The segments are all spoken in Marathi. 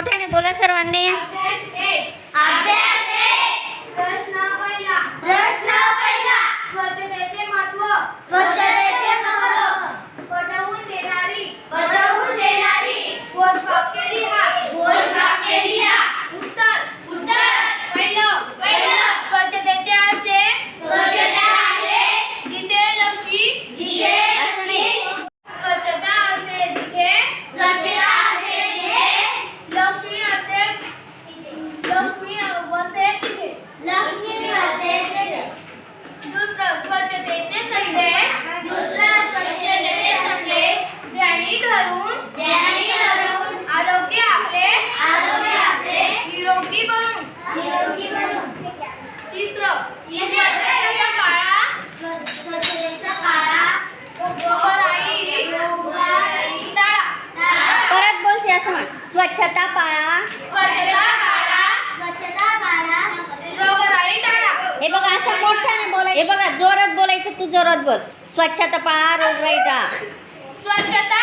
मोठ्याने बोला सर्वांनी. प्रश्न पहिला. प्रश्न पहिला. स्वच्छतेचे महत्त्व. स्वच्छ परत बोलशी असं म्हण स्वच्छता पाळा. हे बघा असं मोठ्याने बोलाय हे बघा जोरात बोलायचं तू जोरात बोल. स्वच्छता पाळा रोगराई टाळा. स्वच्छता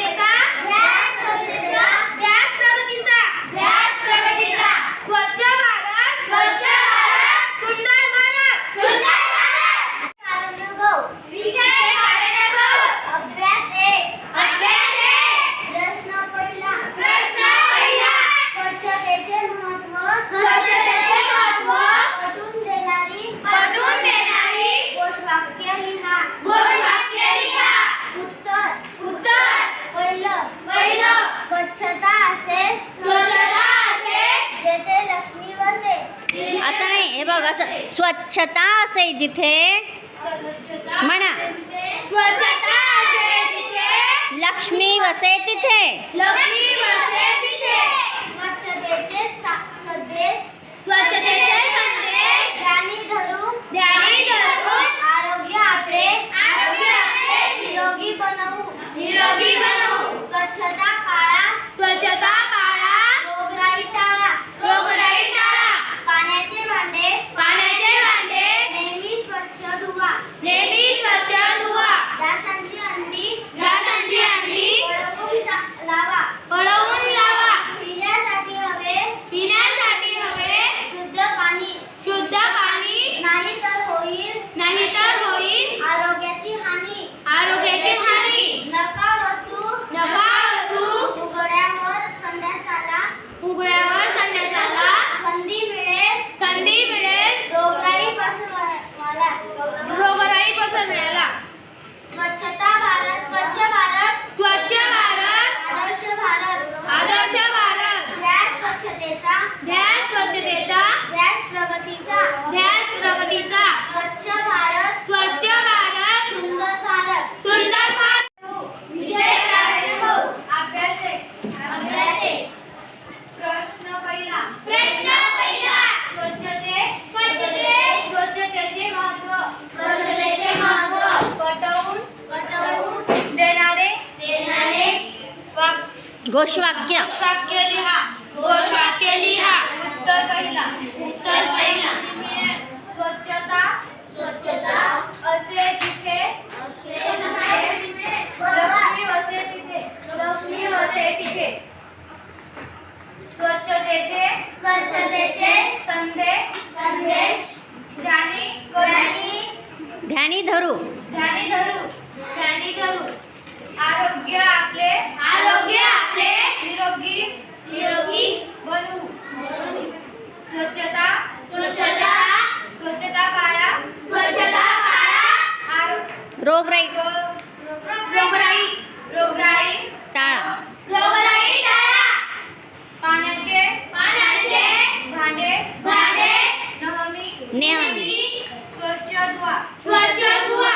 हे बघ असं स्वच्छता असे जिथे म्हणा. लक्ष्मी वसे तिथे. लक्ष्मी वसे तिथे. स्वच्छतेचे स्वच्छतेचे घोषवाक्य. वाक्य लिहा. घोषवाक्य लिहा. उत्तर पहिला. उत्तर पहिला. स्वच्छता. स्वच्छता. असे तिथे. लक्ष्मी असे तिथे. लक्ष्मी असे तिथे. स्वच्छतेचे. स्वच्छतेचे. संदेश. संदेश. ध्यानी ध्यानी धरू. ध्यानी धरू. ध्यानी धरू. आरोग्य आपले आरोग्य आपले निरोगी निरोगी बनू स्वच्छता स्वच्छता स्वच्छता पाळा स्वच्छता पाळा आरोग्य रोगराई रोगराई रोगराई टाळा रोगराई टाळा पाण्याचे पाण्याचे भांडे भांडे नेहमी नेहमी स्वच्छ धुवा स्वच्छ धुवा